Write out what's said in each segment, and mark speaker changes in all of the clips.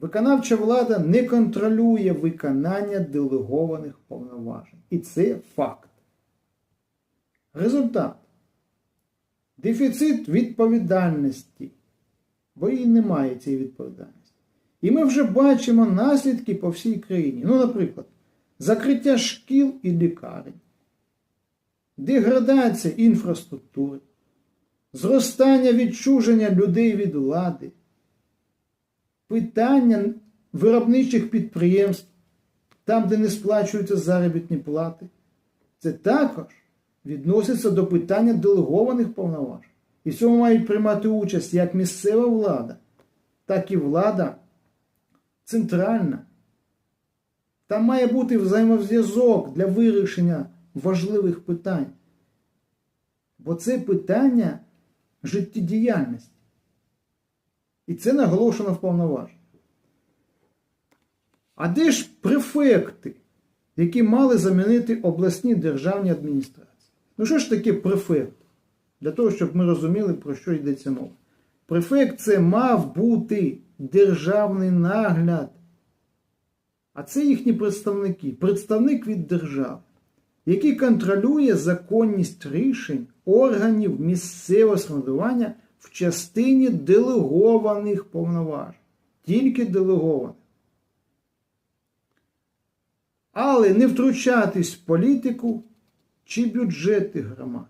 Speaker 1: Виконавча влада не контролює виконання делегованих повноважень. І це факт. Результат. Дефіцит відповідальності, бо її немає цієї відповідальності. І ми вже бачимо наслідки по всій країні. Ну, наприклад, закриття шкіл і лікарень, деградація інфраструктури, зростання відчуження людей від влади, питання виробничих підприємств, там, де не сплачуються заробітні плати. Це також відноситься до питання делегованих повноважень. І в цьому мають приймати участь як місцева влада, так і влада центральна. Там має бути взаємозв'язок для вирішення важливих питань. Бо це питання життєдіяльності. І це наголошено в повноваженні. А де ж префекти, які мали замінити обласні державні адміністрації? Ну що ж таке префект? Для того, щоб ми розуміли, про що йдеться мова. Префект це мав бути державний нагляд. А це їхні представники, представник від держави, який контролює законність рішень органів місцевого самоврядування в частині делегованих повноважень. Тільки делегованих. Але не втручатись в політику чи бюджети громад.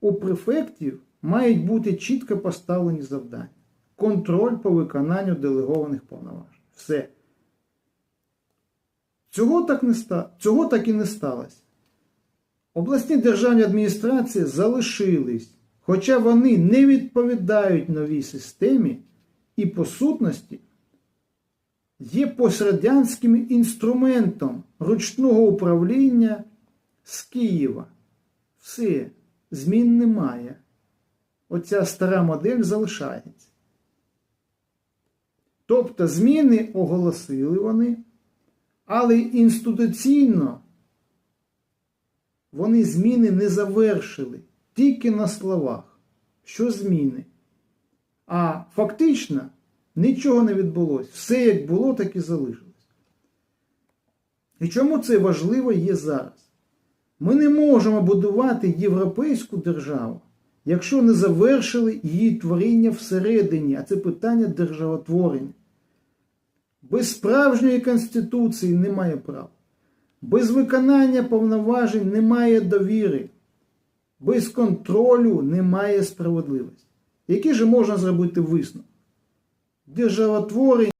Speaker 1: У префектів мають бути чітко поставлені завдання. Контроль по виконанню делегованих повноважень. Все. Цього так, не ста... Цього так і не сталося. Обласні державні адміністрації залишились, хоча вони не відповідають новій системі і по сутності є пострадянським інструментом ручного управління з Києва. Все, змін немає. Оця стара модель залишається. Тобто зміни оголосили вони, але інституційно вони зміни не завершили тільки на словах, що зміни. А фактично нічого не відбулося. Все як було, так і залишилось. І чому це важливо є зараз? Ми не можемо будувати європейську державу, якщо не завершили її творіння всередині, а це питання державотворення. Без справжньої конституції немає права. Без виконання повноважень немає довіри. Без контролю немає справедливості. Який же можна зробити висновок? Державотворення